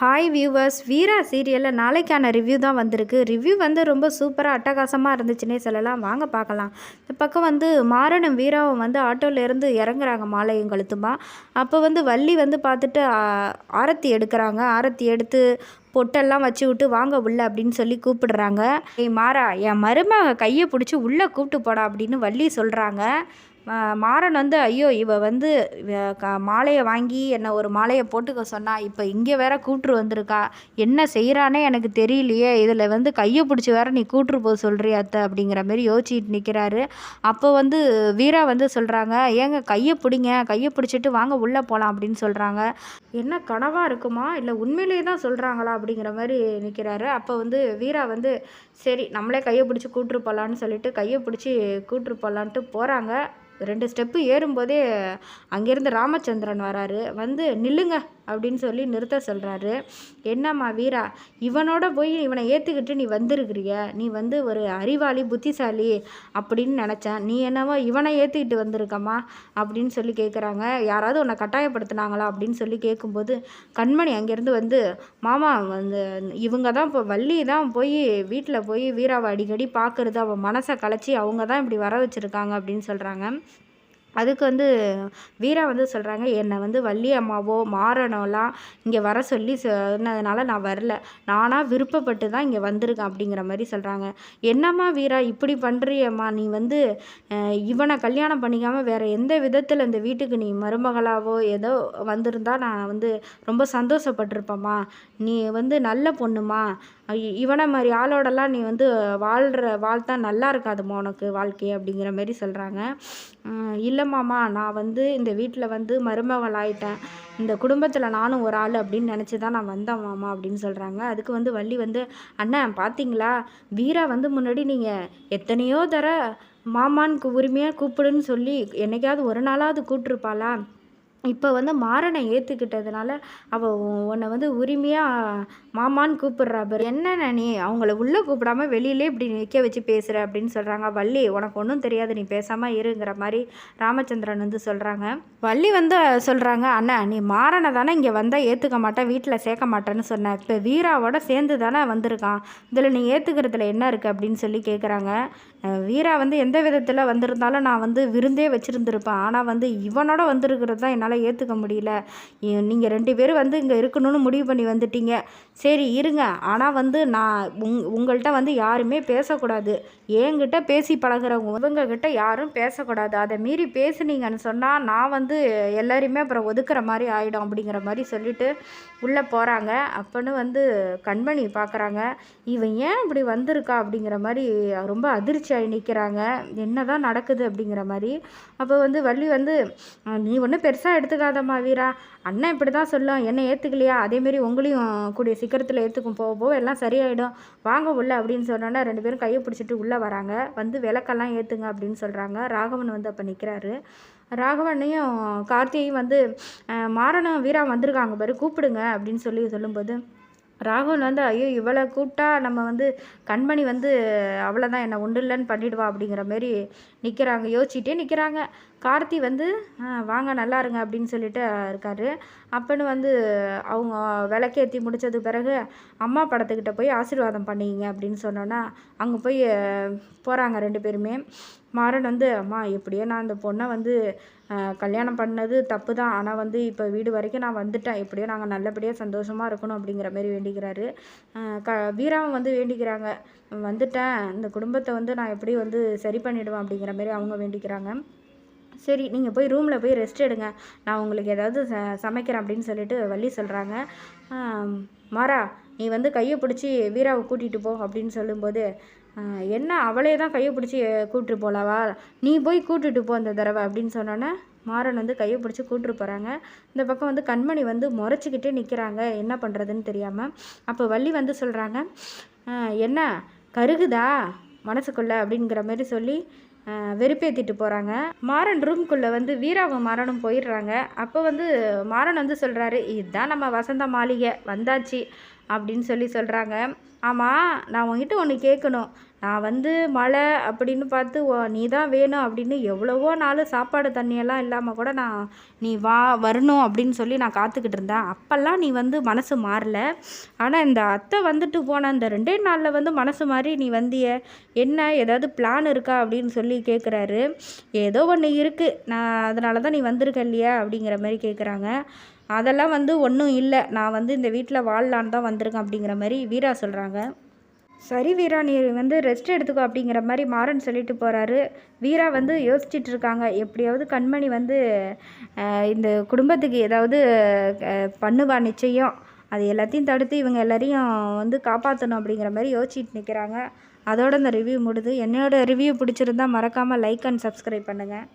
Hi viewers வீரா சீரியலில் நாளைக்கான review தான் வந்திருக்கு. ரிவ்யூ வந்து ரொம்ப சூப்பராக அட்டகாசமாக இருந்துச்சுன்னே சொல்லலாம். வாங்க பார்க்கலாம். இந்த பக்கம் வந்து மாறனும் வீராவும் வந்து ஆட்டோலேருந்து இறங்குறாங்க மாலையும் கழுத்துமா அப்போ வந்து வள்ளி வந்து பார்த்துட்டு ஆரத்தி எடுக்கிறாங்க. ஆரத்தி எடுத்து பொட்டெல்லாம் வச்சு விட்டு வாங்க உள்ள அப்படின்னு சொல்லி கூப்பிடுறாங்க. ஏய் மாறா என் மருமக கையை பிடிச்சி உள்ளே கூப்பிட்டு போடா அப்படின்னு வள்ளி சொல்கிறாங்க மாறன் வந்து ஐயோ இவ வந்து மாலையை வாங்கி என்னை ஒரு மாலையை போட்டுக்க சொன்னா இப்போ இங்கே வேற கூட்டுரு வந்திருக்கா. என்ன செய்கிறானே எனக்கு தெரியலையே. இதில் வந்து கையை பிடிச்சி வேற நீ கூட்டுரு போக சொல்கிறியா அத்தை அப்படிங்கிற மாதிரி யோசிச்சுட்டு நிற்கிறாரு அப்போ வந்து வீரா வந்து சொல்கிறாங்க ஏங்க கையை பிடிங்க கையை பிடிச்சிட்டு வாங்க உள்ளே போகலாம் அப்படின்னு சொல்கிறாங்க என்ன கனவாக இருக்குமா? இல்லை உண்மையிலேயே தான் சொல்கிறாங்களா அப்படிங்கிற மாதிரி நிற்கிறாரு அப்போ வந்து வீரா வந்து சரி நம்மளே கையை பிடிச்சி கூட்டுரு போகலான்னு சொல்லிட்டு கையை பிடிச்சி கூட்டுரு போகலான்ட்டு போகிறாங்க ரெண்டு ஸ்டெப்பு ஏறும்போதே அங்கேருந்து ராமச்சந்திரன் வராரு. வந்து நில்லுங்க. அப்படின்னு சொல்லி நிறுத்த சொல்கிறாரு என்னம்மா வீரா இவனோட போய் இவனை ஏற்றுக்கிட்டு நீ வந்திருக்கிறிய? நீ வந்து ஒரு அறிவாளி புத்திசாலி அப்படின்னு நினச்சேன். நீ என்னவோ இவனை ஏற்றுக்கிட்டு வந்திருக்கம்மா அப்படின்னு சொல்லி கேட்குறாங்க யாராவது உன்னை கட்டாயப்படுத்துனாங்களா அப்படின்னு சொல்லி கேட்கும்போது கண்மணி அங்கேருந்து வந்து மாமா வந்து இவங்க தான் இப்போ வள்ளி தான் போய் வீட்டில் போய் வீராவை அடிக்கடி பார்க்குறது அவன் மனசை கலைச்சி அவங்க தான் இப்படி வர வச்சுருக்காங்க அப்படின்னு சொல்கிறாங்க அதுக்கு வந்து வீரா வந்து சொல்கிறாங்க என்னை வந்து வள்ளி அம்மாவோ மாறனோலாம் இங்கே வர சொல்லி சொன்னதுனால நான் வரல. நானாக விருப்பப்பட்டு தான் இங்கே வந்திருக்கேன் அப்படிங்கிற மாதிரி சொல்கிறாங்க என்னம்மா வீரா இப்படி பண்ணுறியம்மா நீ வந்து இவனை கல்யாணம் பண்ணிக்காமல் வேறு எந்த விதத்தில் இந்த வீட்டுக்கு நீ மருமகளாவோ ஏதோ வந்திருந்தா நான் வந்து ரொம்ப சந்தோஷப்பட்டிருப்பேம்மா. நீ வந்து நல்ல பொண்ணுமா? இவனை மாதிரி ஆளோடலாம் நீ வந்து வாழ்கிற வாழ்த்தா நல்லா இருக்காதும்மா உனக்கு வாழ்க்கை அப்படிங்கிற மாதிரி சொல்கிறாங்க இல்லை மாமா நான் வந்து இந்த வீட்டில் வந்து மருமகளாயிட்டேன். இந்த குடும்பத்தில் நானும் ஒரு ஆள் அப்படின்னு நினச்சி தான் நான் வந்தேன் மாமா அப்படின்னு சொல்கிறாங்க அதுக்கு வந்து வள்ளி வந்து அண்ணன் பார்த்தீங்களா வீரா வந்து முன்னாடி நீங்கள் எத்தனையோ தர மாமான்னு உரிமையாக கூப்பிடுன்னு சொல்லி என்னைக்காவது ஒரு நாளாவது கூப்பிட்ருப்பாளா இப்போ வந்து மாறனை ஏற்றுக்கிட்டதுனால அவள் உன்னை வந்து உரிமையாக மாமான்னு கூப்பிட்றா பாரு. என்னண்ணே நீ அவங்கள உள்ளே கூப்பிடாம வெளியிலே இப்படி நிற்க வச்சு பேசுகிற அப்படின்னு சொல்கிறாங்க வள்ளி உனக்கு ஒன்றும் தெரியாது நீ பேசாமல் இருங்கிற மாதிரி ராமச்சந்திரன் வந்து சொல்கிறாங்க வள்ளி வந்து சொல்கிறாங்க அண்ணா நீ மாறனை தானே இங்கே வந்தால் ஏற்றுக்க மாட்டேன் வீட்டில் சேர்க்க மாட்டேன்னு சொன்னேன் இப்போ வீராவோட சேர்ந்து தானே வந்திருக்கான். இதில் நீ ஏற்றுக்கிறதுல என்ன இருக்குது அப்படின்னு சொல்லி கேட்குறாங்க வீரா வந்து எந்த விதத்தில் வந்திருந்தாலும் நான் வந்து விருந்தே வச்சுருந்துருப்பேன். ஆனால் வந்து இவனோட வந்திருக்கிறது தான் என்னால் ஏற்றுக்க முடியல. நீங்கள் ரெண்டு பேரும் வந்து இங்கே இருக்கணும்னு முடிவு பண்ணி வந்துட்டீங்க. சரி இருங்க. ஆனால் வந்து நான் உங் உங்கள்கிட்ட வந்து யாருமே பேசக்கூடாது. என்கிட்ட பேசி பழகுறவங்க இவங்கக்கிட்ட யாரும் பேசக்கூடாது. அதை மீறி பேசுனீங்கன்னு சொன்னால் நான் வந்து எல்லாரையுமே அப்புறம் ஒதுக்குற மாதிரி ஆகிடும் அப்படிங்கிற மாதிரி சொல்லிட்டு உள்ளே போகிறாங்க அப்போன்னு வந்து கண்மணி பார்க்குறாங்க இவன் ஏன் இப்படி வந்திருக்கா அப்படிங்கிற மாதிரி ரொம்ப அதிர்ச்சி ஆகி நிற்கிறாங்க என்ன தான் நடக்குது அப்படிங்கிற மாதிரி. அப்போ வந்து வள்ளி வந்து நீ ஒன்றும் பெருசாக எடுத்துக்காதம்மா வீரா. அண்ணன் இப்படி தான் சொல்லும். என்னை ஏற்றுக்கலையா அதேமாரி உங்களையும் கூடிய சீக்கிரத்தில் ஏற்றுக்கும் போக போக எல்லாம் சரியாயிடும். வாங்க உள்ள அப்படின்னு சொன்னோன்னா ரெண்டு பேரும் கையை பிடிச்சிட்டு உள்ளே வராங்க. வந்து விளக்கெல்லாம் ஏற்றுங்க அப்படின்னு சொல்கிறாங்க ராகவன் வந்து அப்போ நிற்கிறாரு ராகவனையும் கார்த்தியையும் வந்து மாறனும் வீரா வந்திருக்காங்க பாரு கூப்பிடுங்க அப்படின்னு சொல்லி சொல்லும்போது ராகுல் வந்து ஐயோ இவ்வளோ கூப்பிட்டா நம்ம வந்து கண்மணி வந்து அவ்வளோதான் என்னை ஒன்றும் இல்லைன்னு பண்ணிடுவா அப்படிங்கிற மாரி நிற்கிறாங்க யோசிச்சுட்டே நிற்கிறாங்க கார்த்தி வந்து வாங்க நல்லா இருங்க அப்படின்னு சொல்லிட்டு இருக்காரு. அப்பன்னு வந்து அவங்க விளக்கேற்றி முடித்தது பிறகு அம்மா படத்துக்கிட்ட போய் ஆசீர்வாதம் பண்ணிக்கிங்க அப்படின்னு சொன்னோன்னா அங்கே போய் போகிறாங்க ரெண்டு பேருமே. மாறன் வந்து அம்மா எப்படியோ நான் அந்த பொண்ணை வந்து கல்யாணம் பண்ணது தப்பு தான். ஆனால் வந்து இப்போ வீடு வரைக்கும் நான் வந்துட்டேன். எப்படியோ நாங்கள் நல்லபடியாக சந்தோஷமாக இருக்கணும் அப்படிங்கிற மாதிரி வேண்டிக்கிறாரு. க வீராவும் வந்து வேண்டிக்கிறாங்க. வந்துட்டேன். இந்த குடும்பத்தை வந்து நான் எப்படி வந்து சரி பண்ணிவிடுவேன் அப்படிங்கிற மாதிரி அவங்க வேண்டிக்கிறாங்க. சரி நீங்கள் போய் ரூமில் போய் ரெஸ்ட் எடுங்க. நான் உங்களுக்கு ஏதாவது ச சமைக்கிறேன் அப்படின்னு சொல்லிட்டு வள்ளி சொல்கிறாங்க மாறா நீ வந்து கையை பிடிச்சி வீராவை கூட்டிகிட்டு போ அப்படின்னு சொல்லும்போது என்ன அவளே தான் கையை பிடிச்சி கூப்பிட்டு போலவா? நீ போய் கூட்டிட்டு போ இந்த தடவை அப்படின்னு சொன்னோன்னே மாறன் வந்து கையை பிடிச்சி கூப்பிட்டு போகிறாங்க இந்த பக்கம் வந்து கண்மணி வந்து முறைச்சிக்கிட்டே நிற்கிறாங்க என்ன பண்ணுறதுன்னு தெரியாமல் அப்போ வள்ளி வந்து சொல்கிறாங்க என்ன கருகுதா? மனசுக்குள்ளே அப்படிங்கிற மாதிரி சொல்லி வெறுப்பேற்றிட்டு போகிறாங்க மாறன் ரூம்குள்ளே வந்து வீராவும் மாறனும் போயிடுறாங்க. அப்போ வந்து மாறன் வந்து சொல்கிறாரு இதுதான் நம்ம வசந்த மாளிகை வந்தாச்சு. அப்படின்னு சொல்லி சொல்கிறாங்க ஆமாம் நான் உங்ககிட்ட ஒன்று கேட்கணும். நான் வந்து மழை அப்படின்னு பார்த்து நீ தான் வேணும் அப்படின்னு எவ்வளவோ நாள் சாப்பாடு தண்ணியெல்லாம் இல்லாமல் கூட நான் நீ வா வரணும் அப்படின்னு சொல்லி நான் காத்துக்கிட்டு இருந்தேன். அப்போல்லாம் நீ வந்து மனசு மாறல. ஆனால் இந்த அத்தை வந்துட்டு போன இந்த ரெண்டே நாளில் வந்து மனசு மாறி நீ வந்திய? என்ன? ஏதாவது பிளான் இருக்கா? அப்படின்னு சொல்லி கேட்குறாரு ஏதோ ஒன்று இருக்குது நான் அதனால தான் நீ வந்திருக்க இல்லையா? அப்படிங்கிற மாதிரி கேட்குறாங்க அதெல்லாம் வந்து ஒன்றும் இல்லை. நான் வந்து இந்த வீட்டில் வாழலான்னு தான் வந்திருக்கேன் அப்படிங்கிற மாதிரி வீரா சொல்கிறாங்க சரி வீரா நீ வந்து ரெஸ்ட் எடுத்துக்கோ அப்படிங்கிற மாதிரி மாறன் சொல்லிட்டு போகிறாரு வீரா வந்து யோசிச்சுட்டு இருக்காங்க. எப்படியாவது கண்மணி வந்து இந்த குடும்பத்துக்கு ஏதாவது பண்ணுவா நிச்சயம். அது எல்லாத்தையும் தடுத்து இவங்க எல்லாரையும் வந்து காப்பாற்றணும் அப்படிங்கிற மாதிரி யோசிச்சுட்டு நிற்கிறாங்க அதோட இந்த ரிவ்யூ முடிது என்னோடய ரிவ்யூ பிடிச்சிருந்தா மறக்காமல் லைக் அண்ட் சப்ஸ்கிரைப் பண்ணுங்கள்